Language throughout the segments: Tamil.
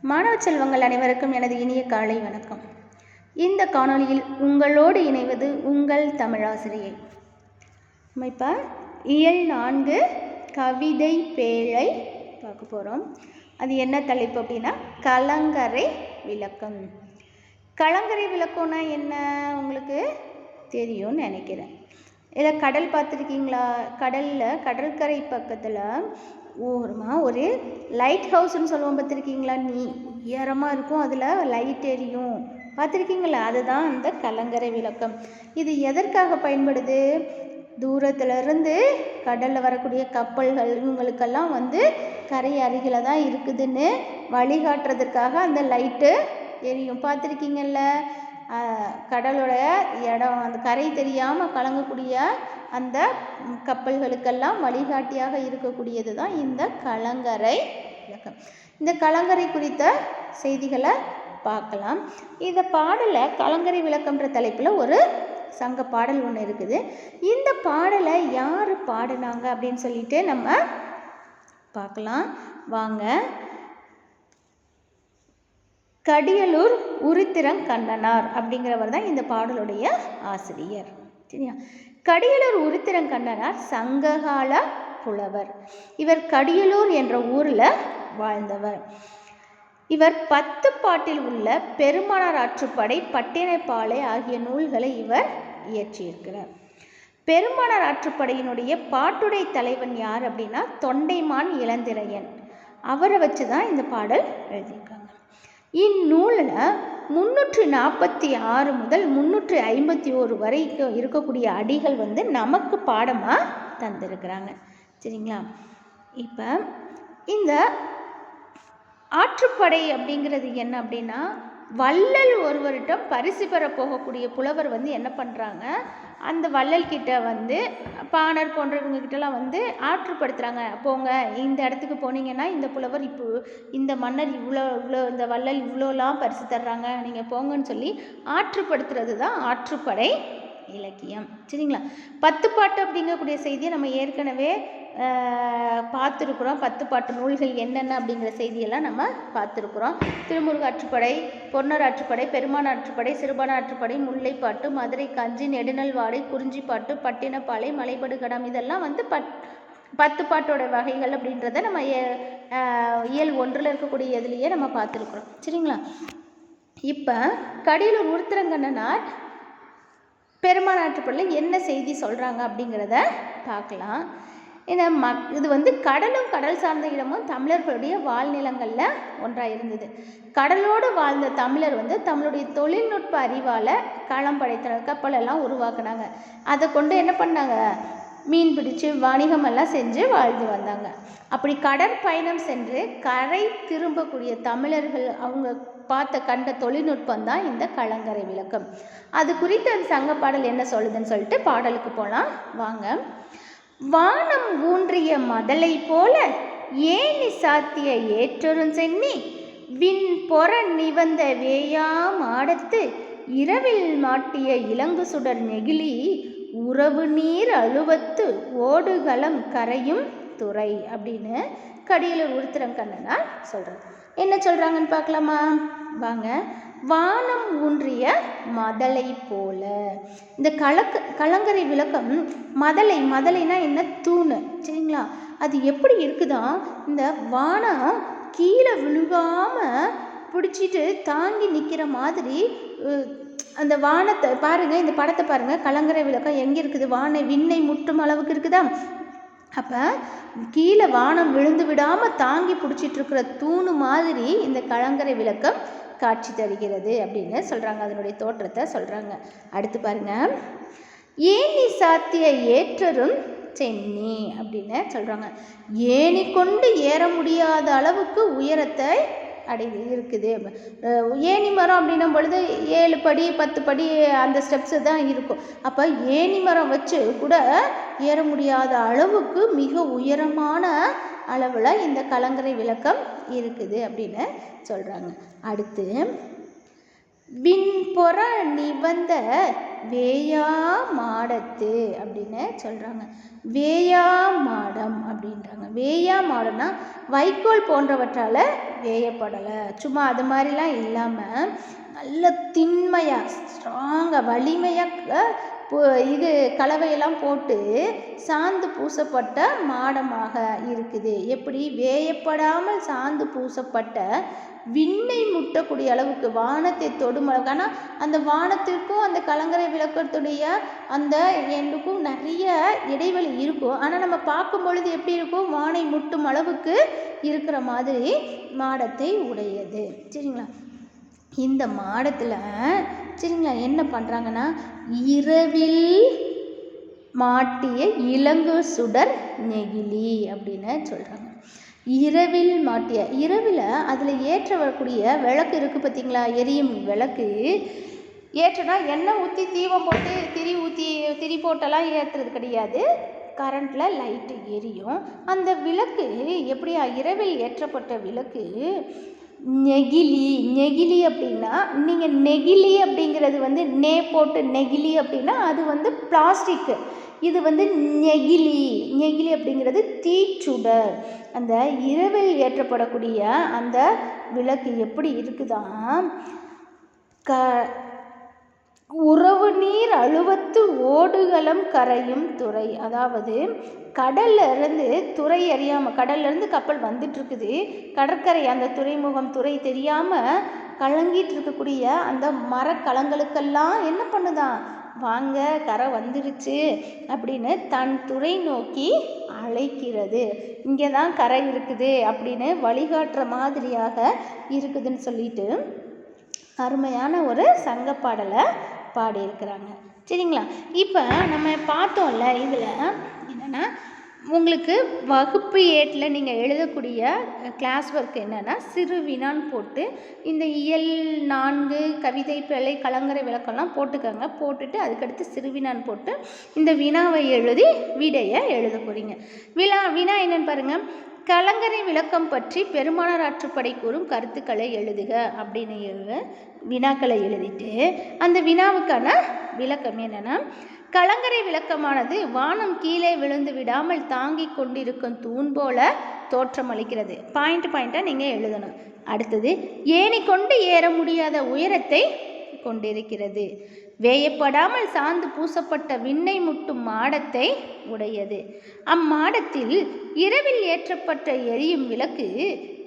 மாணவ செல்வங்கள் அனைவருக்கும் எனது இனிய காலை வணக்கம். இந்த காணொளியில் உங்களோடு இணைவது உங்கள் தமிழாசிரியை. நம்ம இப்போ இயல் நான்கு கவிதை பேழை பார்க்க போகிறோம் அது என்ன தலைப்பு அப்படின்னா கலங்கரை விளக்கம். கலங்கரை விளக்கம்னா என்ன உங்களுக்கு? தெரியும்னு நினைக்கிறேன். இதில் கடல் பார்த்துருக்கீங்களா? கடலில் கடற்கரை பக்கத்தில் ஓரமாக ஒரு லைட் ஹவுஸ்னு சொல்லுவோம் பார்த்துருக்கீங்களா? நீ உயரமாக இருக்கும் அதில் லைட் எரியும். பார்த்துருக்கீங்களா? அதுதான் அந்த கலங்கரை விளக்கம். இது எதற்காக பயன்படுது? தூரத்துலேருந்து கடலில் வரக்கூடிய கப்பல்கள் இவங்களுக்கெல்லாம் வந்து கரை அருகில் தான் இருக்குதுன்னு வழிகாட்டுறதுக்காக அந்த லைட்டு எரியும். பார்த்துருக்கீங்கல்ல? கடலோட இடம் அந்த கரை தெரியாமல் கலங்கக்கூடிய அந்த கப்பல்களுக்கெல்லாம் வழிகாட்டியாக இருக்கக்கூடியது தான் இந்த கலங்கரை விளக்கம் இந்த கலங்கரை குறித்த செய்திகளை பார்க்கலாம். இந்த பாடலை கலங்கரை விளக்கம்ன்ற தலைப்பில் ஒரு சங்க பாடல் ஒன்று இருக்குது. இந்த பாடலை யார் பாடினாங்க அப்படின்னு சொல்லிட்டு நம்ம பார்க்கலாம். வாங்க. கடியலூர் உருத்திரங் கண்ணனார் அப்படிங்கிறவர் தான் இந்த பாடலுடைய ஆசிரியர். சரியா? கடியலூர் உருத்திரங் கண்ணனார் சங்ககால புலவர். இவர் கடியலூர் என்ற ஊரில் வாழ்ந்தவர். இவர் பத்து பாட்டில் உள்ள பெருமானார் ஆற்றுப்படை பட்டினைப்பாலை ஆகிய நூல்களை இவர் இயற்றியிருக்கிறார். பெருமானார் ஆற்றுப்படையினுடைய பாட்டுடை தலைவன் யார் அப்படின்னா தொண்டைமான் இளந்திரையன். அவரை வச்சு தான் இந்த பாடல் எழுதியிருக்காங்க. இந்நூலில் முந்நூற்றி நாற்பத்தி ஆறு முதல் முந்நூற்றி ஐம்பத்தி ஓரு வரைக்கும் இருக்கக்கூடிய அடிகள் வந்து நமக்கு பாடமாக தந்திருக்கிறாங்க. சரிங்களா? இப்போ இந்த ஆற்றுப்படை அப்படிங்கிறது என்ன அப்படின்னா வள்ளல் ஒருவரிடம் பரிசு பெற போகக்கூடிய புலவர் வந்து என்ன பண்ணுறாங்க அந்த வள்ளல் கிட்ட வந்து பாணர் போன்றவங்க கிட்டலாம் வந்து ஆற்றுப்படுத்துகிறாங்க போங்க இந்த இடத்துக்கு போனீங்கன்னா இந்த புலவர் இப்போ இந்த மன்னர் இவ்வளோ இவ்வளோ இந்த வள்ளல் இவ்வளோலாம் பரிசு தர்றாங்க. நீங்கள் போங்கன்னு சொல்லி ஆற்றுப்படுத்துறது தான் ஆற்றுப்படை இலக்கியம். சரிங்களா? பத்து பாட்டு அப்படிங்கக்கூடிய செய்தியை நம்ம ஏற்கனவே பார்த்துருக்குறோம். பத்து பாட்டு நூல்கள் என்னென்ன அப்படிங்கிற செய்தியெல்லாம் நம்ம பார்த்துருக்குறோம். திருமுருக ஆற்றுப்படை பொன்னர் ஆற்றுப்படை பெருமான ஆற்றுப்படை சிறுபான ஆற்றுப்படை முல்லைப்பாட்டு மதுரை காஞ்சி நெடுநல்வாடை குறிஞ்சிப்பாட்டு பட்டினப்பாலை மலைபடுகடம் இதெல்லாம் வந்து பட் பத்து பாட்டோட வகைகள் அப்படின்றத நம்ம இயல் ஒன்றில் இருக்கக்கூடிய இதுலேயே நம்ம பார்த்துருக்குறோம். சரிங்களா? இப்போ கடியலூர் உருத்திரங்கண்ணனார் பெருமாள் என்ன செய்தி சொல்கிறாங்க அப்படிங்கிறத பார்க்கலாம். ஏன்னா மக் இது வந்து கடலும் கடல் சார்ந்த இடமும் தமிழர்களுடைய வாழ்நிலங்களில் ஒன்றாக இருந்தது. கடலோடு வாழ்ந்த தமிழர் வந்து தமிழுடைய தொழில்நுட்ப அறிவால் களம் படைத்த கப்பலெல்லாம் உருவாக்குனாங்க. அதை கொண்டு என்ன பண்ணாங்க? மீன் பிடிச்சு வணிகமெல்லாம் செஞ்சு வாழ்ந்து வந்தாங்க. அப்படி கடற்பயணம் சென்று கரை திரும்பக்கூடிய தமிழர்கள் அவங்க பார்த்த கண்ட தொழில்நுட்பம் தான் இந்த கலங்கரை விளக்கம். அது குறித்து அந்த சங்க பாடல் என்ன சொல்லுதுன்னு சொல்லிட்டு பாடலுக்கு போகலாம் வாங்க. வானம் ஊன்றிய மதலை போல ஏனி சாத்திய ஏற்றொரும் சென்னி விண் பொற நிவந்த வேயாம் ஆடத்து இரவில் மாட்டிய இலங்கு சுடர் நெகிழி உறவு நீர் அழுவத்து ஓடுகளம் கரையும் துறை அப்படின்னு கடியில் உருத்திரங்கண்ணனார் சொல்கிறது என்ன சொல்கிறாங்கன்னு பார்க்கலாமா? வாங்க. வானம் ஊன்றிய மதலை போல. இந்த கலக்க கலங்கரை விளக்கம் மதலை மதலைனா என்ன? தூண். சரிங்களா? அது எப்படி இருக்குதா? இந்த வானம் கீழே விழுகாமல் பிடிச்சிட்டு தாங்கி நிற்கிற மாதிரி அந்த வானத்தை பாருங்கள் இந்த படத்தை பாருங்கள் கலங்கரை விளக்கம் எங்கே இருக்குது? வானை விண்ணை முட்டும் அளவுக்கு இருக்குதா? அப்போ கீழே வானம் விழுந்து விடாமல் தாங்கி பிடிச்சிட்டு இருக்கிற தூணு மாதிரி இந்த கலங்கரை விளக்கம் காட்சி தருகிறது அப்படின்னு சொல்கிறாங்க அதனுடைய தோற்றத்தை சொல்கிறாங்க அடுத்து பாருங்க. ஏனி சாத்திய ஏற்றரும் சென்னி அப்படின்னு சொல்கிறாங்க ஏணி கொண்டு ஏற முடியாத அளவுக்கு உயரத்தை அடை இருக்குது. ஏணி மரம் அப்படின்னும் பொழுது ஏழு படி பத்து படி அந்த ஸ்டெப்ஸு தான் இருக்கும். அப்போ ஏணி மரம் வச்சு கூட ஏற முடியாத அளவுக்கு மிக உயரமான அளவில் இந்த கலங்கரை விளக்கம் இருக்குது அப்படின்னு சொல்கிறாங்க அடுத்து விண்பொற நிவந்த வேயா மாடத்து அப்படின்னு சொல்கிறாங்க வேயா மாடம் அப்படின்றாங்க. வேயா மாடம்னா வைக்கோல் போன்றவற்றால் வேயப்படலை. சும்மா அது மாதிரிலாம் இல்லாமல் நல்ல திண்மையாக ஸ்ட்ராங்காக வலிமையாக இது கலவையெல்லாம் போட்டு சாந்து பூசப்பட்ட மாடமாக இருக்குது. எப்படி? வேயப்படாமல் சாந்து பூசப்பட்ட விண்ணை முட்டக்கூடிய அளவுக்கு வானத்தை தொடும் அளவுக்கு. ஆனால் அந்த வானத்திற்கும் அந்த கலங்கரை விளக்கத்துடைய அந்த எண்ணுக்கும் நிறைய இடைவெளி இருக்கும். ஆனால் நம்ம பார்க்கும் பொழுது எப்படி இருக்கும்? வானை முட்டும் அளவுக்கு இருக்கிற மாதிரி மாடத்தை உடையது. சரிங்களா? இந்த மாடத்தில் சரிங்களா என்ன பண்ணுறாங்கன்னா இரவில் மாட்டிய இளங்கு சுடர் நெகிழி அப்படின்னு சொல்கிறாங்க இரவில் மாட்டிய இரவில் அதில் ஏற்ற வரக்கூடிய விளக்கு இருக்குது பார்த்தீங்களா எரியும் விளக்கு. ஏற்றனா எண்ணெய் ஊற்றி தீபம் போட்டு திரி ஊற்றி திரி போட்டெல்லாம் ஏற்றுறது கிடையாது. கரண்டில் லைட்டு எரியும். அந்த விளக்கு எப்படியா இரவில் ஏற்றப்பட்ட விளக்கு நெகிழி நெகிழி அப்படின்னா நீங்கள் நெகிழி அப்படிங்கிறது வந்து நே போட்டு நெகிழி அப்படின்னா அது வந்து பிளாஸ்டிக்கு இது வந்து நெகிழி நெகிழி அப்படிங்கிறது தீச்சுடர். அந்த இரவில் ஏற்றப்படக்கூடிய அந்த விளக்கு எப்படி இருக்குதான் க உறவு நீர் அழுவத்து ஓடுகளம் கரையும் துறை. அதாவது கடல்ல இருந்து துறை அறியாமல் கடல்ல இருந்து கப்பல் வந்துட்டு இருக்குது கடற்கரை அந்த துறைமுகம் துறை தெரியாமல் கலங்கிட்டு இருக்கக்கூடிய அந்த மரக்கலங்களுக்கெல்லாம் என்ன பண்ணுதான் வாங்க கரை வந்துடுச்சு அப்படின்னு தன் துறை நோக்கி அழைக்கிறது. இங்கே தான் கரை இருக்குது அப்படின்னு வழிகாட்டுற மாதிரியாக இருக்குதுன்னு சொல்லிட்டு அருமையான ஒரு சங்கப்பாடலை பாடியிருக்கிறாங்க சரிங்களா? இப்போ நம்ம பார்த்தோம்ல இதில் என்னென்னா உங்களுக்கு வகுப்பு ஏட்டில் நீங்கள் எழுதக்கூடிய கிளாஸ் ஒர்க் என்னென்னா சிறு வினான்னு போட்டு இந்த இயல் நான்கு கவிதை பிழை கலங்கரை விளக்கம்லாம் போட்டுக்கோங்க. போட்டுட்டு அதுக்கடுத்து சிறுவினான் போட்டு இந்த வினாவை எழுதி விடையை எழுத போகிறீங்க வினா வினா என்னன்னு பாருங்கள் கலங்கரை விளக்கம் பற்றி பெருமானார் ஆற்றுப்படை கூறும் கருத்துக்களை எழுதுக அப்படின்னு வினாக்களை எழுதிட்டு அந்த வினாவுக்கான விளக்கம் என்னென்னா கலங்கரை விளக்கமானது வானம் கீழே விழுந்து விடாமல் தாங்கி கொண்டிருக்கும் தூண் போல தோற்றம் அளிக்கிறது. பாயிண்ட் பாயிண்ட்டாக நீங்கள் எழுதணும். அடுத்தது ஏணி கொண்டு ஏற முடியாத உயரத்தை கொண்டிருக்கிறது. வேயப்படாமல் சாந்து பூசப்பட்ட விண்ணை முட்டும் மாடத்தை உடையது. அம்மாடத்தில் இரவில் ஏற்றப்பட்ட எரியும் விளக்கு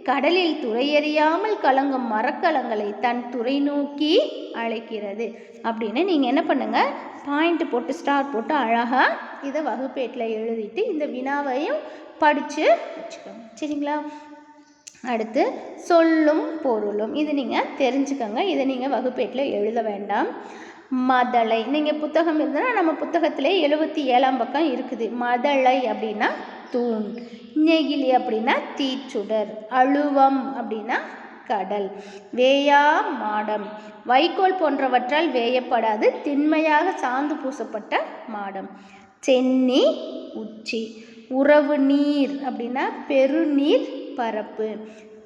கடலில் துறையறியாமல் கலங்கும் மரக்கலங்களை தன் துறை நோக்கி அழைக்கிறது. அப்படின்னு நீங்கள் என்ன பண்ணுங்கள் பாயிண்ட் போட்டு ஸ்டார் போட்டு அழகாக இதை வகுப்பேட்டில் எழுதிட்டு இந்த வினாவையும் படித்து வச்சுக்கோங்க. சரிங்களா? அடுத்து சொல்லும் பொருளும். இது நீங்கள் தெரிஞ்சுக்கோங்க. இதை நீங்கள் வகுப்பேட்டில் எழுத வேண்டாம். மதலை. நீங்கள் புத்தகம் இருந்ததுன்னா நம்ம புத்தகத்திலே எழுபத்தி ஏழாம் பக்கம் இருக்குது. மதலை அப்படின்னா தூண். நெகிழி அப்படின்னா தீச்சுடர். அழுவம் அப்படின்னா கடல். வேயா மாடம். வைக்கோல் போன்றவற்றால் வேயப்படாது. திண்மையாக சாந்து பூசப்பட்ட மாடம். சென்னி உச்சி. உறவு நீர் அப்படின்னா பெருநீர் பரப்பு.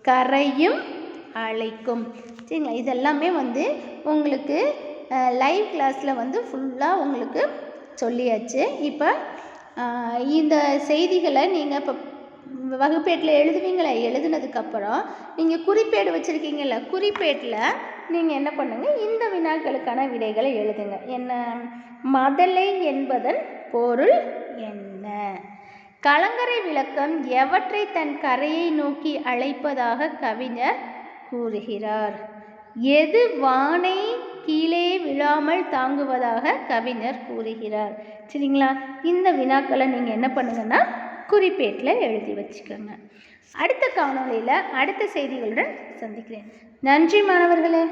கரையும் அழைக்கும். சரிங்களா? இதெல்லாமே வந்து உங்களுக்கு லைவ் கிளாஸில் வந்து ஃபுல்லாக உங்களுக்கு சொல்லியாச்சு. இப்போ இந்த செய்திகளை நீங்கள் இப்போ வகுப்பேட்டில் எழுதுவீங்களே? எழுதுனதுக்கப்புறம் நீங்கள் குறிப்பேடு வச்சுருக்கீங்கள குறிப்பேட்டில் நீங்கள் என்ன பண்ணுங்கள் இந்த வினாக்களுக்கான விடைகளை எழுதுங்க. என்ன? மதலை என்பதன் பொருள் என்ன? கலங்கரை விளக்கம் எவற்றை தன் கரையை நோக்கி அழைப்பதாக கவிஞர் கூறுகிறார்? எது வானை கீழே விழாமல் தாங்குவதாக கவிஞர் கூறுகிறார். சரிங்களா? இந்த வினாக்களை நீங்கள் என்ன பண்ணுங்கன்னா குறிப்பேட்டில் எழுதி வச்சுக்கோங்க. அடுத்த காணொலியில் அடுத்த செய்திகளுடன் சந்திக்கிறேன். நன்றி மாணவர்களே.